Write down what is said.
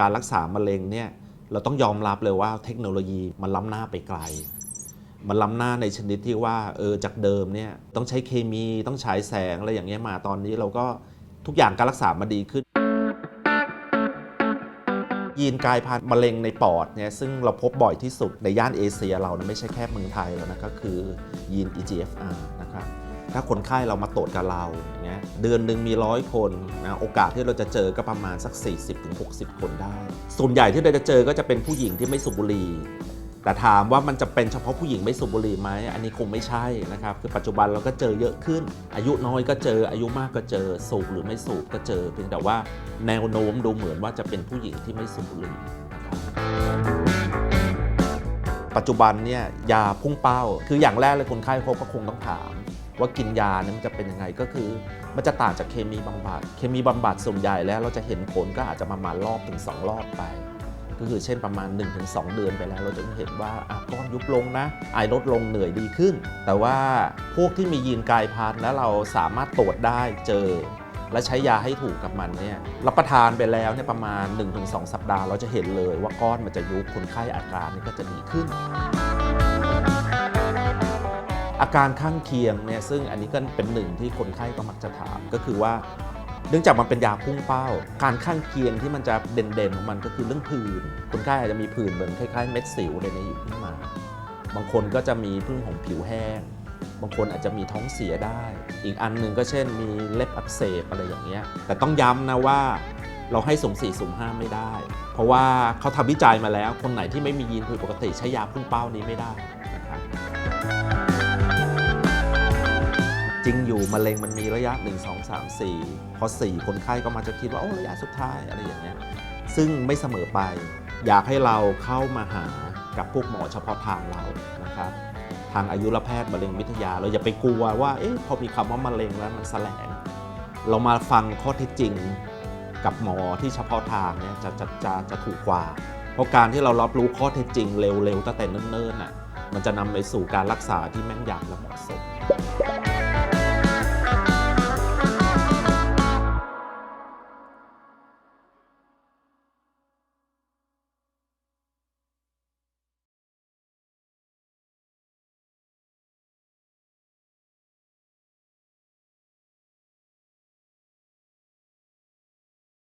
การรักษามะเร็งเนี่ยเราต้องยอมรับเลยว่าเทคโนโลยีมันล้ำหน้าไปไกล มันล้ำหน้าในชนิดที่ว่าเออจากเดิมเนี่ยต้องใช้เคมีต้องฉายแสงอะไรอย่างเงี้ยมาตอนนี้เราก็ทุกอย่างการรักษามาดีขึ้น ยีนกลายพันธุ์มะเร็งในปอดเนี่ยซึ่งเราพบบ่อยที่สุดในย่านเอเชียเรานะไม่ใช่แค่เมืองไทยแล้วนะก็คือยีน EGFR นะครับ ถ้าคนไข้เรามาตรวจกับเราเงี้ยเดือนหนึ่งมีร้อยคนนะโอกาสที่เราจะเจอก็ประมาณสัก 40-60 คนได้ ส่วนใหญ่ที่เราจะเจอก็จะเป็นผู้หญิงที่ไม่สูบบุหรี่แต่ถามว่ามันจะเป็นเฉพาะผู้หญิงไม่สูบบุหรี่ไหมอันนี้คงไม่ใช่นะครับ คือปัจจุบันเราก็เจอเยอะขึ้น อายุน้อยก็เจออายุมากก็เจอสูบหรือไม่สูบก็เจอ เพียงแต่ว่าแนวโน้มดูเหมือนว่าจะเป็นผู้หญิงที่ไม่สูบบุหรี่ปัจจุบันเนี่ยยาพุ่งเป้า คืออย่างแรกเลยคนไข้เขาก็คงต้องถาม ว่ากินยาเนี่ยมันจะเป็นยังไงก็คือ มันจะต่างจากเคมีบำบัด เคมีบำบัดส่วนใหญ่แล้วเราจะเห็นผลก็อาจจะประมาณรอบถึง 2 รอบไป ก็คือเช่นประมาณ 1-2 เดือนไปแล้วเราจะเห็นว่าอะก้อนยุบลงนะ ไอลดลงเหนื่อยดีขึ้น แต่ว่าพวกที่มียีนกายพันธุ์แล้วเราสามารถตรวจได้เจอ และใช้ยาให้ถูกกับมันเนี่ยรับประทานไปแล้วเนี่ยประมาณ 1-2 สัปดาห์ เราจะเห็นเลยว่าก้อนมันจะยุบคนไข้อาการนี่ก็จะดีขึ้น อาการข้างเคียงเนี่ยซึ่งอันนี้ก็เป็นหนึ่งที่คนไข้ก็มักจะถามก็คือว่า เนื่องจากมันเป็นยาพุ่งเป้า การข้างเคียงที่มันจะเด่นๆของมันก็คือเรื่องผื่นคนไข้อาจจะมีผื่นเหมือนคล้ายๆเม็ดสิวอะไรเนี่ยอยู่ขึ้นมา บางคนก็จะมีพึ่งของผิวแห้ง บางคนอาจจะมีท้องเสียได้ อีกอันหนึ่งก็เช่นมีเล็บอักเสบอะไรอย่างเงี้ยแต่ต้องย้ำนะว่าเราให้สุ่ม4สุ่ม5ไม่ได้ เพราะว่าเขาทำวิจัยมาแล้ว คนไหนที่ไม่มียีนผิดปกติใช้ยาพุ่งเป้านี้ไม่ได้ ริงอยู่มะเร็งมันมีระยะ 1 2 3 4 พอ 4 คนไข้ก็มาจะคิดว่า โอ้ระยะสุดท้ายอะไรอย่างเงี้ยซึ่งไม่เสมอไป อยากให้เราเข้ามาหากับพวกหมอเฉพาะทางเรานะครับทางอายุรแพทย์มะเร็งวิทยา เราอย่าไปกลัวว่าเอ๊ะพอมีคำว่ามะเร็งแล้วมันแสลง เรามาฟังข้อเท็จจริงกับหมอที่เฉพาะทางเนี่ยจะจะจะจะถูกกว่า เพราะการที่เรารับรู้ข้อเท็จจริงเร็วๆตั้งแต่เนิ่นๆน่ะมันจะนำไปสู่การรักษาที่แม่นยำและเหมาะสม